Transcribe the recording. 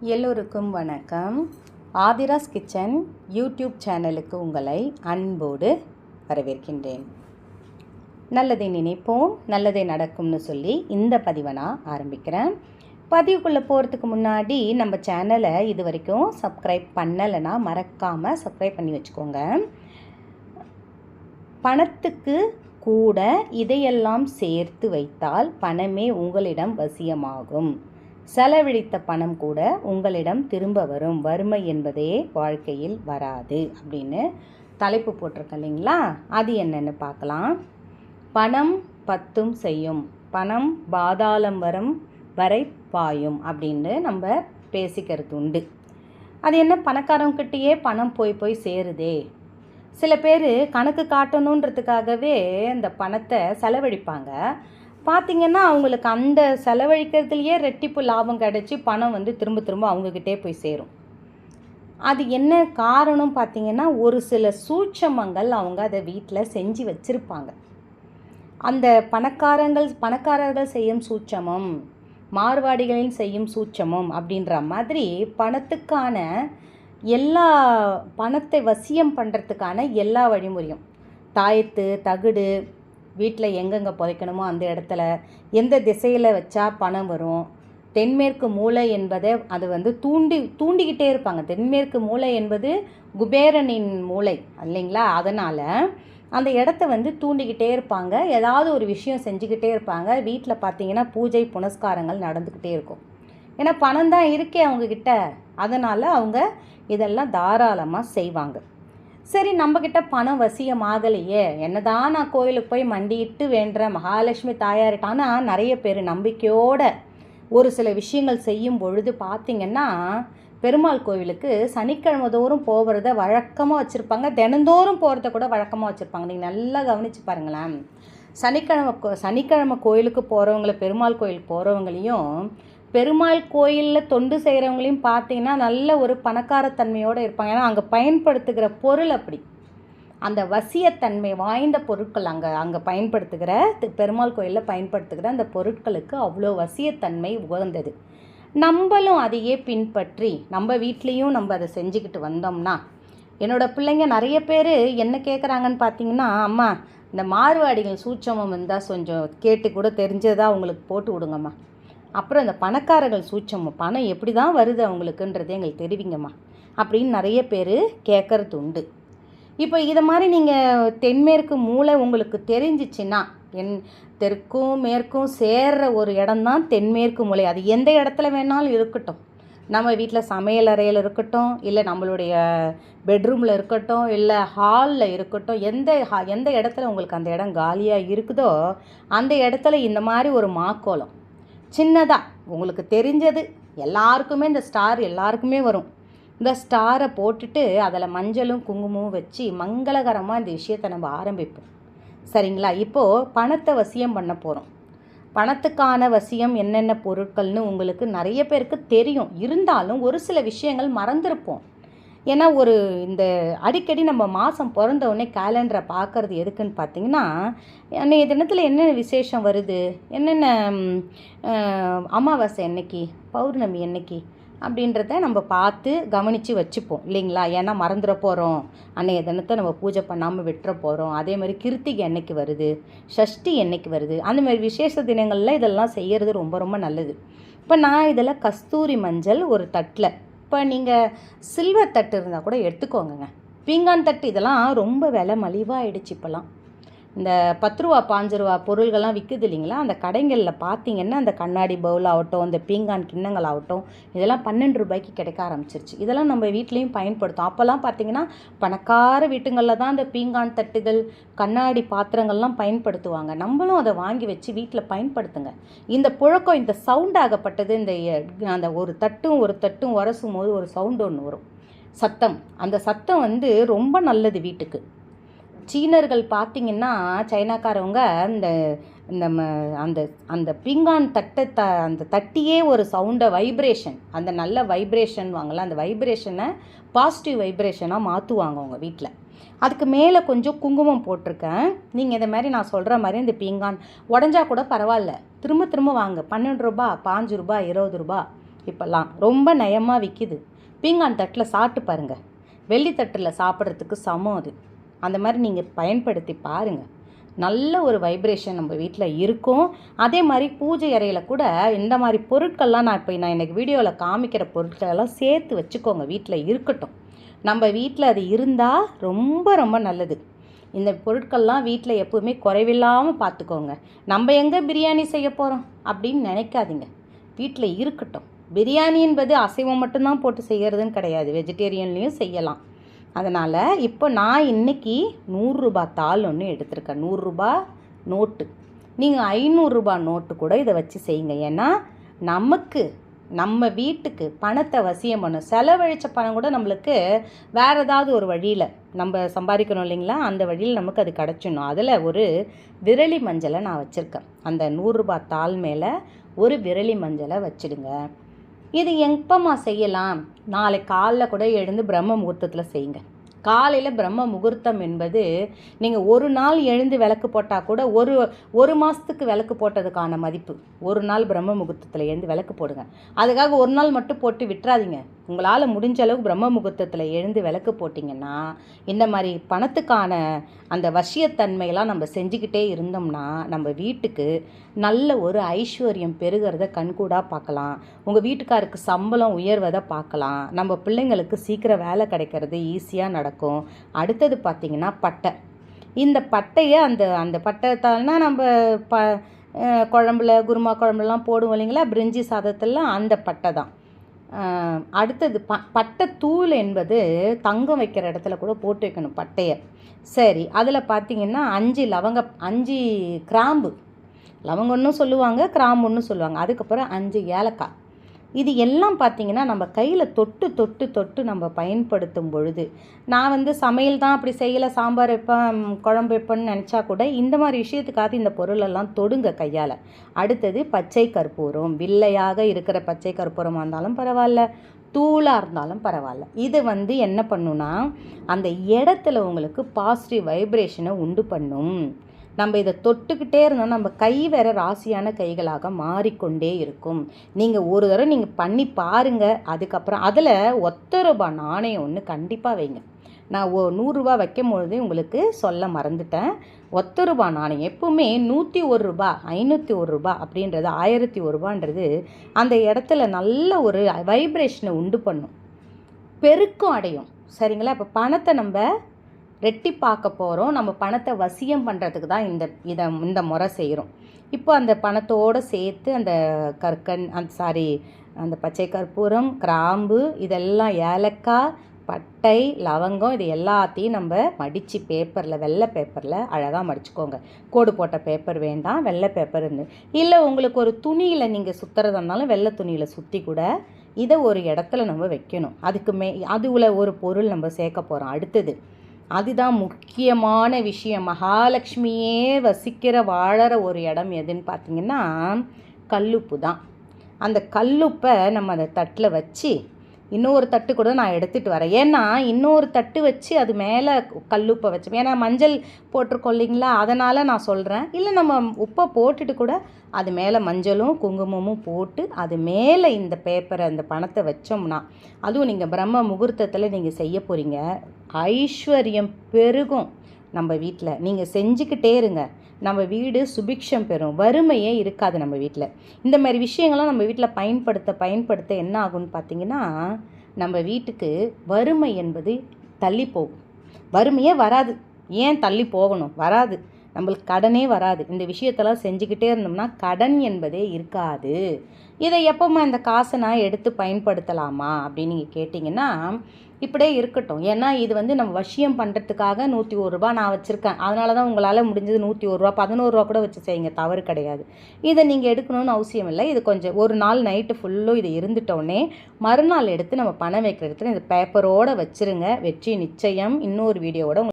எல்லோருக்கும் வணக்கம். Aadhira's kitchen YouTube சேனலுக்கு உங்களை அன்போடு வரவேற்கின்றேன். நல்லதை நினைப்போம் நல்லதை நடக்கும்னு சொல்லி இந்த பதிவை நான் ஆரம்பிக்கிறேன். பதிவுக்குள்ளே போகிறதுக்கு முன்னாடி நம்ம சேனலை இது வரைக்கும் சப்ஸ்கிரைப் பண்ணலைன்னா மறக்காமல் சப்ஸ்கிரைப் பண்ணி வச்சுக்கோங்க. பணத்துக்கு கூட இதையெல்லாம் சேர்த்து வைத்தால் பணமே உங்களிடம் வசியமாகும். செலவழித்த பணம் கூட உங்களிடம் திரும்ப வரும். வறுமை என்பதே வாழ்க்கையில் வராது அப்படின்னு தலைப்பு போட்டிருக்கேன் இல்லைங்களா? அது என்னென்னு பார்க்கலாம். பணம் பத்தும் செய்யும். பணம் பாதாளம் வரும் வரை பாயும் அப்படின்னு நம்ம பேசிக்கிறது உண்டு. அது என்ன? பணக்காரங்கிட்டேயே பணம் போய் போய் சேருதே. சில பேர் கணக்கு காட்டணுன்றதுக்காகவே இந்த பணத்தை செலவழிப்பாங்க. பார்த்திங்கன்னா அவங்களுக்கு அந்த செலவழிக்கிறதுலையே ரெட்டிப்பு லாபம் கிடச்சி பணம் வந்து திரும்ப திரும்ப அவங்கக்கிட்டே போய் சேரும். அது என்ன காரணம் பார்த்திங்கன்னா ஒரு சில சூட்சமங்கள் அவங்க அதை வீட்டில் செஞ்சு வச்சுருப்பாங்க. அந்த பணக்காரங்கள் பணக்காரர்கள் செய்யும் சூட்சமம் மார்வாடிகளின் செய்யும் சூட்சமம் அப்படின்ற மாதிரி பணத்துக்கான எல்லா பணத்தை வசியம் பண்ணுறதுக்கான எல்லா வழிமுறையும். தாயத்து தகுடு வீட்டில் எங்கெங்கே புதைக்கணுமோ அந்த இடத்துல எந்த திசையில் வச்சா பணம் வரும்? தென்மேற்கு மூளை என்பதை அது வந்து தூண்டி தூண்டிக்கிட்டே இருப்பாங்க. தென்மேற்கு மூளை என்பது குபேரனின் மூளை இல்லைங்களா? அதனால் அந்த இடத்த வந்து தூண்டிக்கிட்டே இருப்பாங்க. ஏதாவது ஒரு விஷயம் செஞ்சுக்கிட்டே இருப்பாங்க. வீட்டில் பார்த்தீங்கன்னா பூஜை புனஸ்காரங்கள் நடந்துக்கிட்டே இருக்கும். ஏன்னா பணம் தான் இருக்கே அவங்கக்கிட்ட அதனால் அவங்க இதெல்லாம் தாராளமாக செய்வாங்க. சரி நம்மக்கிட்ட பணம் வசியம் ஆகலையே என்னதான் நான் கோயிலுக்கு போய் மண்டிட்டு வேண்டுறேன் மகாலட்சுமி தாயாரிட்டானா நிறைய பேர் நம்பிக்கையோட ஒரு சில விஷயங்கள் செய்யும் பொழுது பார்த்திங்கன்னா பெருமாள் கோவிலுக்கு சனிக்கிழமை தோறும் போகிறத வழக்கமாக வச்சுருப்பாங்க. தினந்தோறும் போகிறத கூட வழக்கமாக வச்சுருப்பாங்க. நீங்கள் நல்லா கவனித்து பாருங்களேன். சனிக்கிழமை கோ சனிக்கிழமை கோயிலுக்கு போகிறவங்கள பெருமாள் கோயிலுக்கு போகிறவங்களையும் பெருமாள் கோயிலில் தொண்டு செய்கிறவங்களையும் பார்த்தீங்கன்னா நல்ல ஒரு பணக்காரத்தன்மையோடு இருப்பாங்க. ஏன்னா அங்கே பயன்படுத்துகிற பொருள் அப்படி. அந்த வசியத்தன்மை வாய்ந்த பொருட்கள் அங்கே அங்கே பயன்படுத்துகிற பெருமாள் கோயிலில் பயன்படுத்துகிற அந்த பொருட்களுக்கு அவ்வளோ வசியத்தன்மை உகந்தது. நம்மளும் அதையே பின்பற்றி நம்ம வீட்லேயும் நம்ம அதை செஞ்சுக்கிட்டு வந்தோம்னா என்னோடய பிள்ளைங்க நிறைய பேர் என்ன கேட்குறாங்கன்னு பார்த்தீங்கன்னா அம்மா இந்த மார்வாடிகள் சூட்சமம் இருந்தால் கொஞ்சம் கேட்டு கூட தெரிஞ்சதாக அவங்களுக்கு போட்டு விடுங்கம்மா. அப்புறம் இந்த பணக்காரர்கள் சூட்சமம் பணம் எப்படி தான் வருது அவங்களுக்குன்றதை எங்களுக்கு தெரிவிங்கம்மா. அப்படின்னு நிறைய பேர் கேட்குறது உண்டு. இப்போ இதை மாதிரி நீங்கள் தென்மேற்கு மூளை உங்களுக்கு தெரிஞ்சிச்சின்னா என் தெற்கும் மேற்கும் சேர்ற ஒரு இடம்தான் தென்மேற்கு மூலை அது எந்த இடத்துல வேணாலும் இருக்கட்டும். நம்ம வீட்டில் சமையல் அறையில் இருக்கட்டும் இல்லை நம்மளுடைய பெட்ரூமில் இருக்கட்டும் இல்லை ஹாலில் இருக்கட்டும் எந்த ஹா எந்த இடத்துல உங்களுக்கு அந்த இடம் காலியாக இருக்குதோ அந்த இடத்துல இந்த மாதிரி ஒரு மாக்கோலம் சின்னதாக உங்களுக்கு தெரிஞ்சது. எல்லாருக்குமே இந்த ஸ்டார் எல்லாருக்குமே வரும். இந்த ஸ்டாரை போட்டுட்டு அதில் மஞ்சளும் குங்குமமும் வச்சு மங்களகரமாக இந்த விஷயத்தை நம்ம ஆரம்பிப்போம். சரிங்களா? இப்போது பணத்தை வசியம் பண்ண போகிறோம் பணத்துக்கான வசியம் என்னென்ன பொருட்கள்னு உங்களுக்கு நிறைய பேருக்கு தெரியும். இருந்தாலும் ஒரு சில விஷயங்கள் மறந்துருப்போம். ஏன்னா ஒரு இந்த அடிக்கடி நம்ம மாதம் பிறந்த உடனே கேலண்டரை பார்க்குறது எதுக்குன்னு பார்த்தீங்கன்னா அன்றைய தினத்தில் என்னென்ன விசேஷம் வருது? என்னென்ன அமாவாசை என்னைக்கு? பௌர்ணமி என்னைக்கு? அப்படின்றத நம்ம பார்த்து கவனித்து வச்சுப்போம் இல்லைங்களா? ஏன்னா மறந்துட போகிறோம் அன்றைய தினத்தை நம்ம பூஜை பண்ணாமல் விட்டுற போகிறோம் அதே மாதிரி கிருத்திகை என்னைக்கு வருது? ஷஷ்டி என்னைக்கு வருது? அந்த மாதிரி விசேஷ தினங்களில் இதெல்லாம் செய்கிறது ரொம்ப ரொம்ப நல்லது. இப்போ நான் இதில் கஸ்தூரி மஞ்சள் ஒரு தட்டில் இப்போ நீங்கள் சில்வர் தட்டு இருந்தால் கூட எடுத்துக்கோங்க பீங்கான் தட்டு இதெல்லாம் ரொம்ப விலை மலிவாகிடுச்சு இப்போல்லாம். இந்த பத்து ரூபா பாஞ்சு ரூபா பொருள்கள்லாம் விற்குது இல்லைங்களா? அந்த கடைகளில் பார்த்தீங்கன்னா அந்த கண்ணாடி பவுல் ஆகட்டும் இந்த பீங்கான் கிண்ணங்கள் ஆகட்டும் இதெல்லாம் பன்னெண்டு ரூபாய்க்கு கிடைக்க ஆரம்பிச்சிருச்சு. இதெல்லாம் நம்ம வீட்லேயும் பயன்படுத்தும். அப்போல்லாம் பார்த்தீங்கன்னா பணக்கார வீட்டுங்களில் தான் இந்த பீங்கான் தட்டுகள் கண்ணாடி பாத்திரங்கள்லாம் பயன்படுத்துவாங்க. நம்மளும் அதை வாங்கி வச்சு வீட்டில் பயன்படுத்துங்க. இந்த புழக்கம் இந்த சவுண்ட் ஆகப்பட்டது இந்த அந்த ஒரு தட்டும் ஒரு தட்டும் உரசும் போது ஒரு சவுண்டு ஒன்று வரும். சத்தம். அந்த சத்தம் வந்து ரொம்ப நல்லது வீட்டுக்கு. சீனர்கள் பார்த்திங்கன்னா சைனாக்காரவங்க இந்த இந்த அந்த அந்த பீங்கான் தட்டை த அந்த தட்டியே ஒரு சவுண்டை வைப்ரேஷன் அந்த நல்ல வைப்ரேஷன் வாங்கல அந்த வைப்ரேஷனை பாசிட்டிவ் வைப்ரேஷனாக மாற்றுவாங்க அவங்க வீட்டில் அதுக்கு மேலே கொஞ்சம் குங்குமம் போட்டிருக்கேன். நீங்கள் இதை மாதிரி நான் சொல்கிற மாதிரி இந்த பீங்கான் உடஞ்சா கூட பரவாயில்ல. திரும்ப திரும்ப வாங்க. பன்னெண்டு ரூபா பாஞ்சு ரூபா இருபது ரூபா இப்போல்லாம். ரொம்ப நயமாக விற்கிது பீங்கான் தட்டில் சாப்பிட்டு பாருங்கள் வெள்ளித்தட்டில் சாப்பிட்றதுக்கு சமம் அது. அந்த மாதிரி நீங்கள் பயன்படுத்தி பாருங்கள் நல்ல ஒரு வைப்ரேஷன் நம்ம வீட்டில் இருக்கும். அதே மாதிரி பூஜை அறையில் கூட இந்த மாதிரி பொருட்கள்லாம் நான் இப்போ நான் எனக்கு வீடியோவில் காமிக்கிற பொருட்களெல்லாம் சேர்த்து வச்சுக்கோங்க. வீட்டில் இருக்கட்டும். நம்ம வீட்டில் அது இருந்தால் ரொம்ப ரொம்ப நல்லது. இந்த பொருட்கள்லாம் வீட்டில் எப்போவுமே குறைவில்லாமல் பார்த்துக்கோங்க நம்ம எங்கே பிரியாணி செய்ய போகிறோம் அப்படின்னு நினைக்காதீங்க. வீட்டில் இருக்கட்டும். பிரியாணி என்பது அசைவம் மட்டும்தான் போட்டு செய்கிறதுன்னு கிடையாது. வெஜிடேரியன்லேயும் செய்யலாம். அதனால் இப்போ நான் இன்றைக்கி நூறுரூபா தாள் ஒன்று எடுத்திருக்கேன். நூறுரூபா நோட்டு. நீங்கள் ஐநூறுரூபா நோட்டு கூட இதை வச்சு செய்யுங்க. ஏன்னா நமக்கு நம்ம வீட்டுக்கு பணத்தை வசியம் பண்ணும். செலவழித்த பணம் கூட நம்மளுக்கு வேறு ஏதாவது ஒரு வழியில் நம்ம சம்பாதிக்கணும் இல்லைங்களா? அந்த வழியில் நமக்கு அது கிடச்சிடணும். அதில் ஒரு விரலி மஞ்சளை நான் வச்சுருக்கேன். அந்த நூறுரூபா தாள் மேலே ஒரு விரலி மஞ்சளை வச்சுடுங்க. இது எப்போம்மா செய்யலாம்? நாளை காலைல கூட எழுந்து பிரம்ம முகூர்த்தத்தில் செய்யுங்க. காலையில் பிரம்ம முகூர்த்தம் என்பது நீங்கள் ஒரு நாள் எழுந்து விளக்கு போட்டால் கூட ஒரு ஒரு மாதத்துக்கு விளக்கு போட்டதுக்கான மதிப்பு. ஒரு நாள் பிரம்ம முகூர்த்தத்தில் எழுந்து விளக்கு போடுங்க. அதுக்காக ஒரு நாள் மட்டும் போட்டு விட்டுறாதீங்க. உங்களால் முடிஞ்ச அளவு பிரம்ம முகூர்த்தத்தில் எழுந்து விளக்கு போட்டிங்கன்னா இந்த மாதிரி பணத்துக்கான அந்த வசியத்தன்மையெல்லாம் நம்ம செஞ்சுக்கிட்டே இருந்தோம்னா நம்ம வீட்டுக்கு நல்ல ஒரு ஐஸ்வர்யம் பெருகிறத கண்கூடாக பார்க்கலாம். உங்கள் வீட்டுக்காருக்கு சம்பளம் உயர்வதை பார்க்கலாம். நம்ம பிள்ளைங்களுக்கு சீக்கிரம் வேலை கிடைக்கிறது ஈஸியாக நடக்கும். அடுத்தது பார்த்திங்கன்னா பட்டை. இந்த பட்டையை அந்த அந்த பட்டைத்தால்னா நம்ம ப குழம்புல குருமா குழம்புலாம் போடுவோம் இல்லைங்களா? பிரிஞ்சி சாதத்தெல்லாம் அந்த பட்டை தான். அடுத்தது ப பட்டை தூள் என்பது தங்கம் வைக்கிற இடத்துல கூட போட்டு வைக்கணும் பட்டையை. சரி அதில் பார்த்தீங்கன்னா அஞ்சு லவங்க அஞ்சு கிராம்பு. லவங்கன்னு சொல்லுவாங்க கிராம்புன்னு சொல்லுவாங்க. அதுக்கப்புறம் அஞ்சு ஏலக்காய். இது எல்லாம் பார்த்தீங்கன்னா நம்ம கையில் தொட்டு தொட்டு தொட்டு நம்ம பயன்படுத்தும் பொழுது நான் வந்து சமையல் தான் அப்படி செய்யலை சாம்பார் வைப்பேன் குழம்பு வைப்பேன்னு நினச்சா கூட இந்த மாதிரி விஷயத்துக்காக இந்த பொருளெல்லாம் தொடுங்க கையால். அடுத்தது பச்சை கற்பூரம். வில்லையாக இருக்கிற பச்சை கற்பூரமாக இருந்தாலும் பரவாயில்ல தூளாக இருந்தாலும் பரவாயில்ல. இது வந்து என்ன பண்ணுன்னா அந்த இடத்துல உங்களுக்கு பாசிட்டிவ் வைப்ரேஷனை உண்டு பண்ணும். நம்ம இதை தொட்டுக்கிட்டே இருந்தோம் நம்ம கை வேற ராசியான கைகளாக மாறிக்கொண்டே இருக்கும். நீங்கள் ஒரு தடவை நீங்கள் பண்ணி பாருங்கள் அதுக்கப்புறம் அதில் ஒத்த ரூபாய் நாணயம் ஒன்று கண்டிப்பாக வைங்க. நான் ஓ நூறுரூவா வைக்கும் பொழுதே உங்களுக்கு சொல்ல மறந்துட்டேன். ஒத்த ரூபா நாணயம் எப்பவுமே நூற்றி ஒரு ரூபா ஐநூற்றி ஒரு ரூபா அப்படின்றது ஆயிரத்தி ஒரு ரூபான்றது அந்த இடத்துல நல்ல ஒரு வைப்ரேஷனை உண்டு பண்ணும். பெருக்கம் அடையும். சரிங்களா? இப்போ பணத்தை நம்ம ரெட்டிப்பாக்க போகிறோம் நம்ம பணத்தை வசியம் பண்ணுறதுக்கு தான் இந்த இதை இந்த முறை செய்கிறோம் இப்போ அந்த பணத்தோடு சேர்த்து அந்த கற்கன் அந்த சாரி அந்த பச்சை கற்பூரம் கிராம்பு இதெல்லாம் ஏலக்காய் பட்டை லவங்கம் இது எல்லாத்தையும் நம்ம மடித்து பேப்பரில் வெள்ளை பேப்பரில் அழகாக மடிச்சுக்கோங்க. கோடு போட்ட பேப்பர் வேண்டாம் வெள்ளை பேப்பர் இருந்து இல்லை உங்களுக்கு ஒரு துணியில் நீங்கள் சுற்றுறதா இருந்தாலும் வெள்ளை துணியில் சுற்றி கூட இதை ஒரு இடத்துல நம்ம வைக்கணும். அதுக்கு மே அதுல ஒரு பொருள் நம்ம சேர்க்க போகிறோம் அடுத்தது அதுதான் முக்கியமான விஷயம். மகாலட்சுமியே வசிக்கிற வாழற ஒரு இடம் எதுன்னு பார்த்தீங்கன்னா கல்லுப்பு தான். அந்த கல்லுப்பை நம்ம அந்த தட்டில் வச்சு இன்னொரு தட்டு கூட நான் எடுத்துகிட்டு வரேன். ஏன்னா இன்னொரு தட்டு வச்சு அது மேலே கல்லுப்பை வச்சோம் ஏன்னா மஞ்சள் போட்டிருக்கோம் இல்லைங்களா? அதனால் நான் சொல்கிறேன் இல்லை நம்ம உப்பை போட்டுட்டு கூட அது மேலே மஞ்சளும் குங்குமமும் போட்டு அது மேலே இந்த பேப்பரை அந்த பணத்தை வச்சோம்னா அதுவும் நீங்கள் பிரம்ம முகூர்த்தத்தில் நீங்கள் செய்ய போகிறீங்க ஐஸ்வர்யம் பெருகும். நம்ம வீட்டில் நீங்கள் செஞ்சுக்கிட்டே இருங்க. நம்ம வீடு சுபிக்ஷம் பெறும். வறுமையே இருக்காது நம்ம வீட்டில் இந்த மாதிரி விஷயங்கள்லாம் நம்ம வீட்டில் பயன்படுத்த பயன்படுத்த என்ன ஆகும்னு பார்த்தீங்கன்னா நம்ம வீட்டுக்கு வறுமை என்பது தள்ளி போகும். வறுமையே வராது. ஏன் தள்ளி போகணும்? வராது. நம்மளுக்கு கடனே வராது. இந்த விஷயத்தெல்லாம் செஞ்சுக்கிட்டே இருந்தோம்னா கடன் என்பதே இருக்காது. இதை எப்போம்மா இந்த காசை நான் எடுத்து பயன்படுத்தலாமா அப்படின்னு நீங்கள் கேட்டிங்கன்னா இப்படியே இருக்கட்டும். ஏன்னா இது வந்து நம்ம வசியம் பண்ணுறதுக்காக நூற்றி ஒரு ரூபா நான் வச்சுருக்கேன். அதனால தான் உங்களால் முடிஞ்சது நூற்றி ஒரு ரூபா பதினோரு ரூபா கூட வச்சு செய்யுங்க தவறு கிடையாது. இதை நீங்கள் எடுக்கணும்னு அவசியம் இல்லை. இது கொஞ்சம் ஒரு நாள் நைட்டு ஃபுல்லும் இது இருந்துட்டோடனே மறுநாள் எடுத்து நம்ம பணம் வைக்கிற இடத்துல இந்த பேப்பரோடு வச்சுருங்க. வெற்றி நிச்சயம். இன்னொரு வீடியோவோட